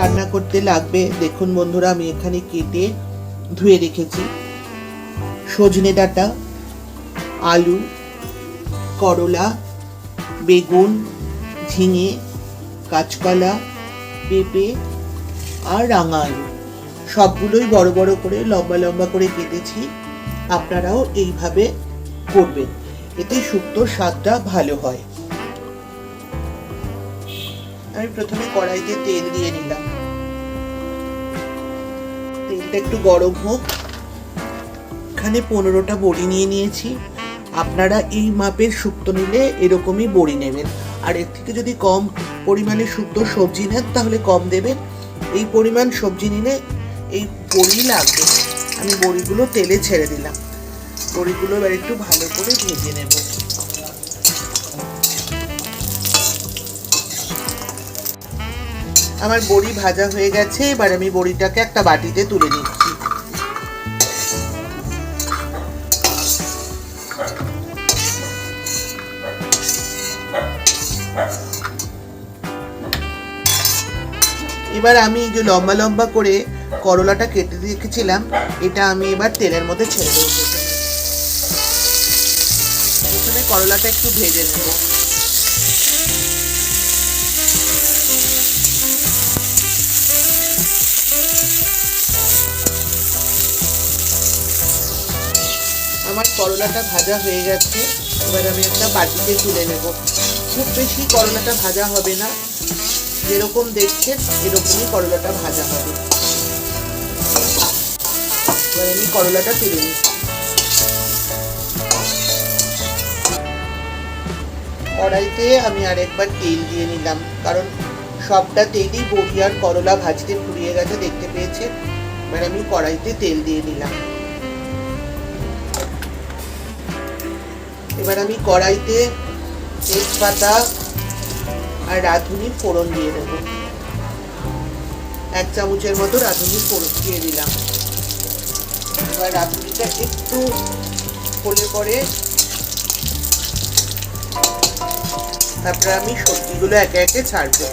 রান্না করতে লাগবে। দেখুন বন্ধুরা, আমি এখানে কেটে ধুয়ে রেখেছি। সজনে ডাঁটা, আলু, করলা, বেগুন, ঝিঙে, কাঁচকলা, পেঁপে আর রাঙা আলু সবগুলোই বড় বড় করে, লম্বা লম্বা করে কেটেছি। আপনারাও এইভাবে করবেন। এতে শুক্তোর স্বাদটা ভালো হয়। আমি প্রথমে কড়াইতে তেল দিয়ে নিলাম। তেলটা একটু গরম হোক। এখানে পনেরোটা বড়ি নিয়ে নিয়েছি। আপনারা এই মাপের শুক্তো নিলে এরকমই বড়ি নেবেন। আর এর থেকে যদি কম পরিমাণে শুক্তো সবজি নেন, তাহলে কম দেবেন। এই পরিমাণ সবজি নিলে এই বড়ি লাগবে। আমি বড়িগুলো তেলে ছেড়ে দিলাম। বড়িগুলো এবার একটু ভালো করে ভেজে নেব। আমার বড়ি ভাজা হয়ে গেছে, এবার আমি বড়িটাকে একটা বাটিতে তুলে নিচ্ছি। এবার আমি যে লম্বা লম্বা করে করলাটা কেটে রেখেছিলাম, এটা আমি এবার তেলের মধ্যে ছেড়ে দেবো। করলাটা একটু ভেজে নেব। আমার করলাটা ভাজা হয়ে গেছে, এবার আমি একটা বাটিতে তুলে নেব। খুব বেশি করলাটা ভাজা হবে না, যেরকম দেখছেন এরকমই করলাটা ভাজা হবে। এবার আমি করলাটা তুলে নিচ্ছি। কড়াইতে আমি আরেকবার তেল দিয়ে নিলাম, কারণ সবটা তেলই বড়ি আর করলা ভাজতে ফুরিয়ে গেছে, দেখতে পেয়েছে এবার আমি কড়াইতে তেল দিয়ে নিলাম। এবার আমি কড়াইতে তেজপাতা আর রাঁধুনি ফোড়ন দিয়ে দেবো। এক চামচের মতো রাঁধুনি ফোড়ন দিয়ে দিলাম। এবার রাঁধুনিটা একটু ফোলে পরে তারপরে আমি সবজিগুলো একে একে ছাড়বো।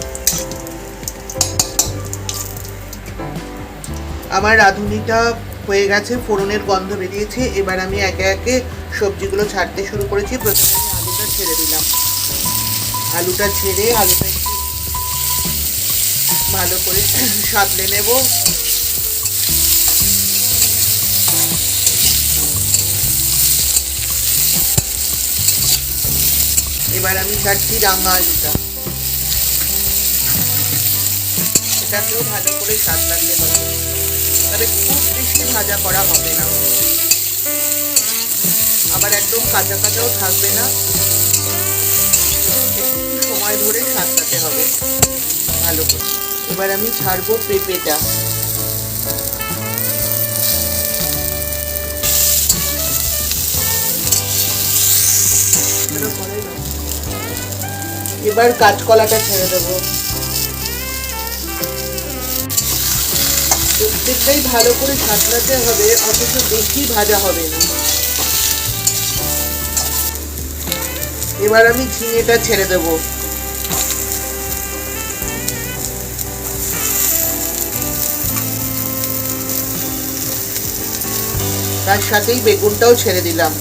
আমার রাঁধুনিটা হয়ে গেছে, ফোড়নের গন্ধ বেরিয়েছে। এবার আমি একে একে সবজিগুলো ছাড়তে শুরু করেছি। প্রথমে আমি আলুটা ছেড়ে দিলাম। আলুটা ছেড়ে আলুটা ভালো করে সাঁতলে নেব। এবার আমি ছাড়ছি রাঙা আলুটা। এটাকেও ভালো করে স্বাদ লাগতে হবে তবে খুব বেশি ভাজা করা হবে না। আবার একদম কাঁচা কাঁচাও থাকবে না। সময় ধরে সাঁতলাতে হবে। ভালো করে। এবার আমি ছাড়বো পেঁপেটা। এবার কাঁচকলাটা ছেড়ে দেবো। প্রত্যেকটাই ভালো করে সাঁতলাতে হবে, অথচ বেশি ভাজা হবে না। এবার আমি ঝিঙেটা ছেড়ে দেবো। তার সাথেই বেগুনটাও ছেড়ে দিলাম।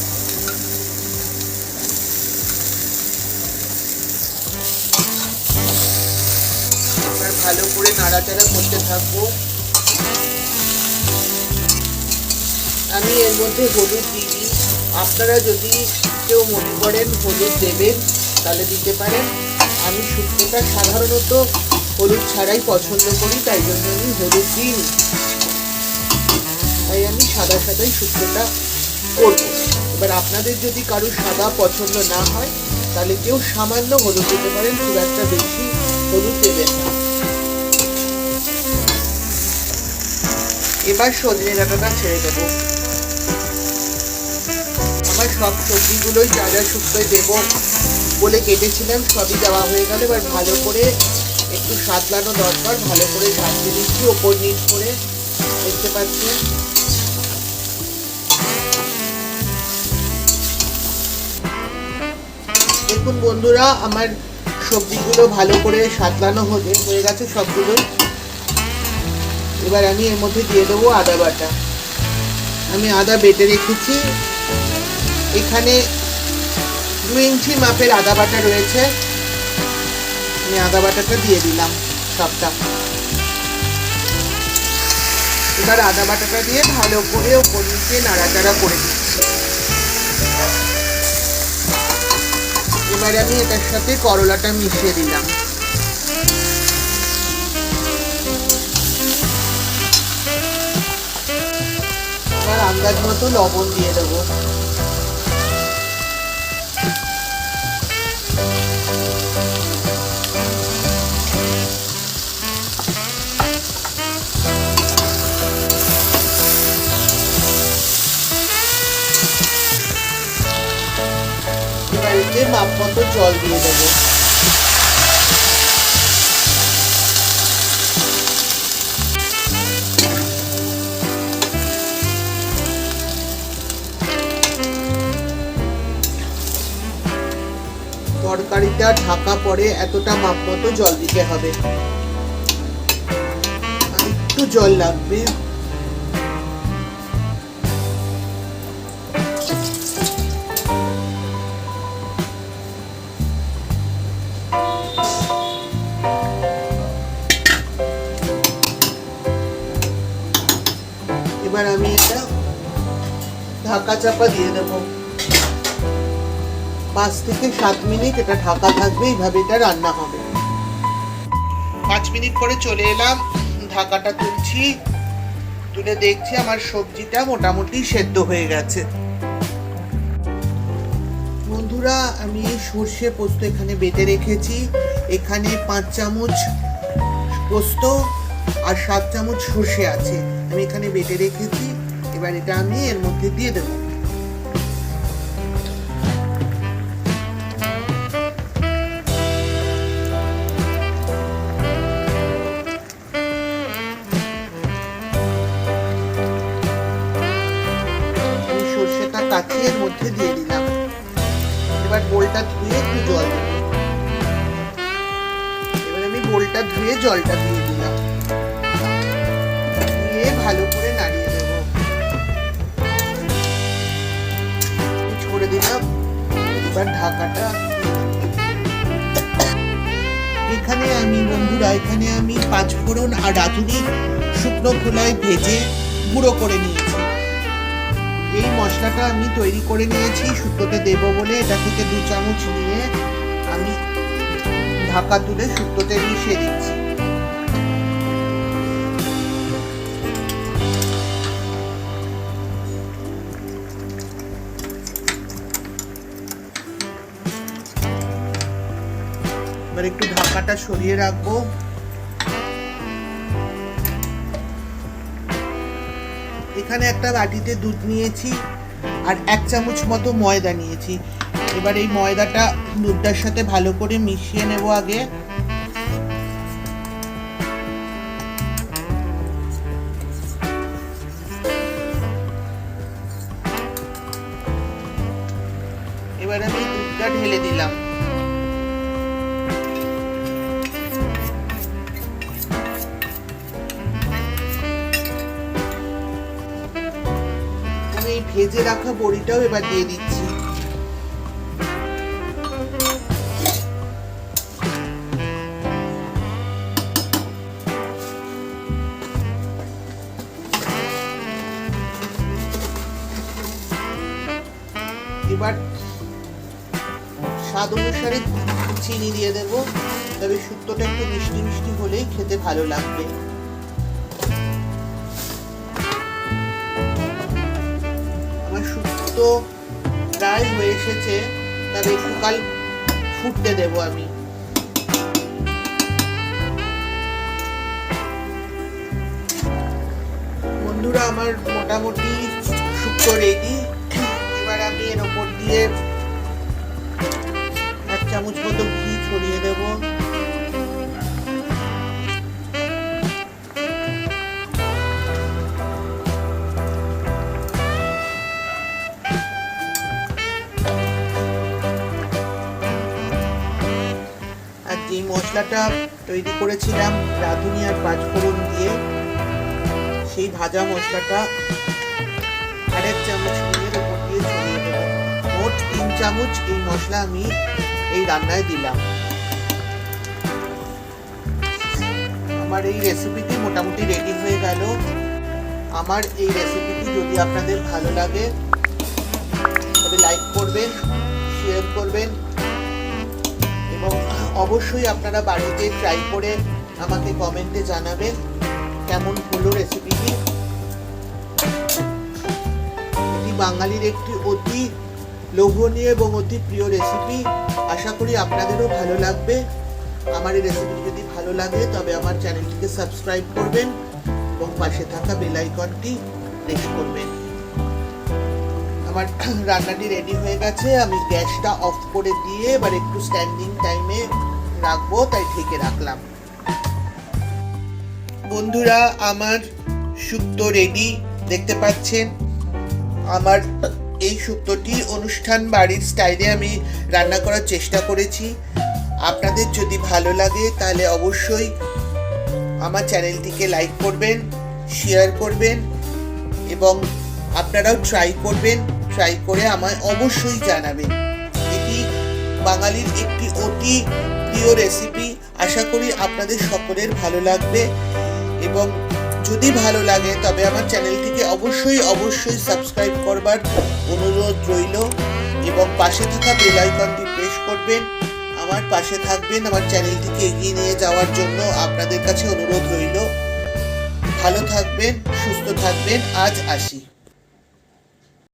এবার ভালো করে নাড়াচাড়া করতে থাকব। আমি এর মধ্যে হলুদ দিই আপনারা যদি কেউ মনে করেন হলুদ দেবেন, তাহলে দিতে পারেন। আমি শুক্তোটা সাধারণত হলুদ ছাড়াই পছন্দ করি, তাই জন্য আমি হলুদ দিই তাই আমি সাদা সাদাই শুক্তোটা করব। এবার আপনাদের যদি কারও সাদা পছন্দ না হয়, তাহলে কেউ সামান্য হলুদ দিতে পারেন, খুব একটা বেশি হলুদ দেবেন না। এবার সজনে ডাঁটাটা ছেড়ে দেবো। সব সবজিগুলোই যা যা শুক্তোয় দেবো বলে কেটেছিলাম, সবই দেওয়া হয়ে গেল। এবার ভালো করে একটু সাতলানো দরকার, ভালো করে ঢাকিয়ে দিচ্ছি ওপর নিচ করে দেখতে পাচ্ছেন। দেখুন বন্ধুরা, আমার সবজিগুলো ভালো করে সাতলানো হয়ে হয়ে গেছে সবগুলো এবার আমি এর মধ্যে দিয়ে দেবো আদা বাটা। আমি আদা বেটে রেখেছি। এখানে দু ইঞ্চি মাপের আদা বাটা রয়েছে। আমি আদা বাটাটা দিয়ে দিলাম সবটা। এবার আদা বাটাটা দিয়ে ভালো করে ওপর নিচে নাড়াচাড়া করে দিচ্ছি। এবার আমি এটার সাথে করলাটা মিশিয়ে দিলাম। এবার আন্দাজ মতো লবণ দিয়ে দেবো। এবার মতো জল দিয়ে দেবো। তরকারিটা ঢাকা পরে এতটা মাপ মতো জল দিতে হবে। একটু জল লাগবে। এবার আমি এটা ঢাকা চাপা দিয়ে দেবো। পাঁচ থেকে সাত মিনিট এটা ঢাকা থাকবে, এইভাবে এটা রান্না হবে। পাঁচ মিনিট পরে চলে এলাম, ঢাকাটা তুলছি। তুলে দেখছি আমার সবজিটা মোটামুটি সেদ্ধ হয়ে গেছে। বন্ধুরা, আমি সর্ষে পোস্ত এখানে বেটে রেখেছি। এখানে পাঁচ চামচ পোস্ত আর সাত চামচ সর্ষে আছে। আমি এখানে বেটে রেখেছি, এবার এটা আমি এর মধ্যে দিয়ে দেবো। সর্ষেটা কাচিয়ে এর মধ্যে দিয়ে দিলাম। এবার বোলটা ধুয়ে একটু জল এবার আমি বোলটা ধুয়ে জলটা দিলাম দিয়ে ভালো করে নাড়িয়ে দেবো। ছড়ে দিলাম। এবার ঢাকাটা এখানে আমি বন্ধুরা, এখানে আমি পাঁচ ফোড়ন আর রাঁধুনি শুকনো খোলায় ভেজে গুঁড়ো করে নিয়েছি। এই মশলাটা আমি তৈরি করে নিয়েছি, শুক্তোতে দেব বলে। এটা থেকে দু চামচ নিয়ে আমি ঢাকা তুলে শুক্তোতে মিশিয়ে দিচ্ছি একটু সরিয়ে রাখব। এখানে একটা বাটিতে দুধ নিয়েছি আর এক চামচ মতো ময়দা নিয়েছি। এবার এই ময়দাটা দুধটার সাথে ভালো করে মিশিয়ে নেব আগে। এই ভেজে রাখা বড়িটাও এবার দিয়ে দিচ্ছি। এবার স্বাদ অনুসারে চিনি দিয়ে দেবো, তবে শুক্তোটা একটু মিষ্টি মিষ্টি হলেই খেতে ভালো লাগবে। শুক্তো প্রায় হয়ে এসেছে তবে একটু কাল ফুটতে দেব আমি। বন্ধুরা, আমার মোটামুটি শুক্তো রেডি এবার আমি এর ওপর দিয়ে এক চামচ মতো ঘি ছড়িয়ে দেব। মশলাটা তৈরি করেছিলাম রাঁধুনি আর পাঁচফোড়ন দিয়ে। সেই ভাজা মশলাটা আরেক চামচ নিয়ে উপর দিয়ে ছড়িয়ে দেবো। মোট তিন চামচ এই মশলা আমি এই রান্নায় দিলাম। আমার এই রেসিপিটি মোটামুটি রেডি হয়ে গেল। আমার এই রেসিপিটি যদি আপনাদের ভালো লাগে, তবে লাইক করবেন শেয়ার করবেন অবশ্যই আপনারা বাড়িতে ট্রাই করে আমাকে কমেন্টে জানাবেন কেমন হলো রেসিপিটি এটি বাঙালির একটি অতি লোভনীয় এবং অতি প্রিয় রেসিপি আশা করি আপনাদেরও ভালো লাগবে। আমার এই রেসিপি যদি ভালো লাগে, তবে আমার চ্যানেলটিকে সাবস্ক্রাইব করবেন এবং পাশে থাকা বেল আইকনটি প্রেস করবেন। আমার রান্নাটি রেডি হয়ে গেছে। আমি গ্যাসটা অফ করে দিয়ে এবার একটু স্ট্যান্ডিং টাইমে রাখব, তাই ঢেকে রাখলাম। বন্ধুরা, আমার শুক্তো রেডি দেখতে পাচ্ছেন, আমার এই শুক্তোটি অনুষ্ঠান বাড়ির স্টাইলে আমি রান্না করার চেষ্টা করেছি। আপনাদের যদি ভালো লাগে, তাহলে অবশ্যই আমার চ্যানেলটিকে লাইক করবেন শেয়ার করবেন, এবং আপনারাও ট্রাই করবেন। ট্রাই করে আমায় অবশ্যই জানাবেন এটি বাঙালির একটি অতি প্রিয় রেসিপি আশা করি আপনাদের সকলের ভালো লাগবে। এবং যদি ভালো লাগে, তবে আমার চ্যানেলটিকে অবশ্যই অবশ্যই সাবস্ক্রাইব করবার অনুরোধ রইল। এবং পাশে থাকা বেল আইকনটি প্রেস করবেন। আমার পাশে থাকবেন, আমার চ্যানেলটিকে এগিয়ে নিয়ে যাওয়ার জন্য আপনাদের কাছে অনুরোধ রইল। ভালো থাকবেন, সুস্থ থাকবেন, আজ আসি।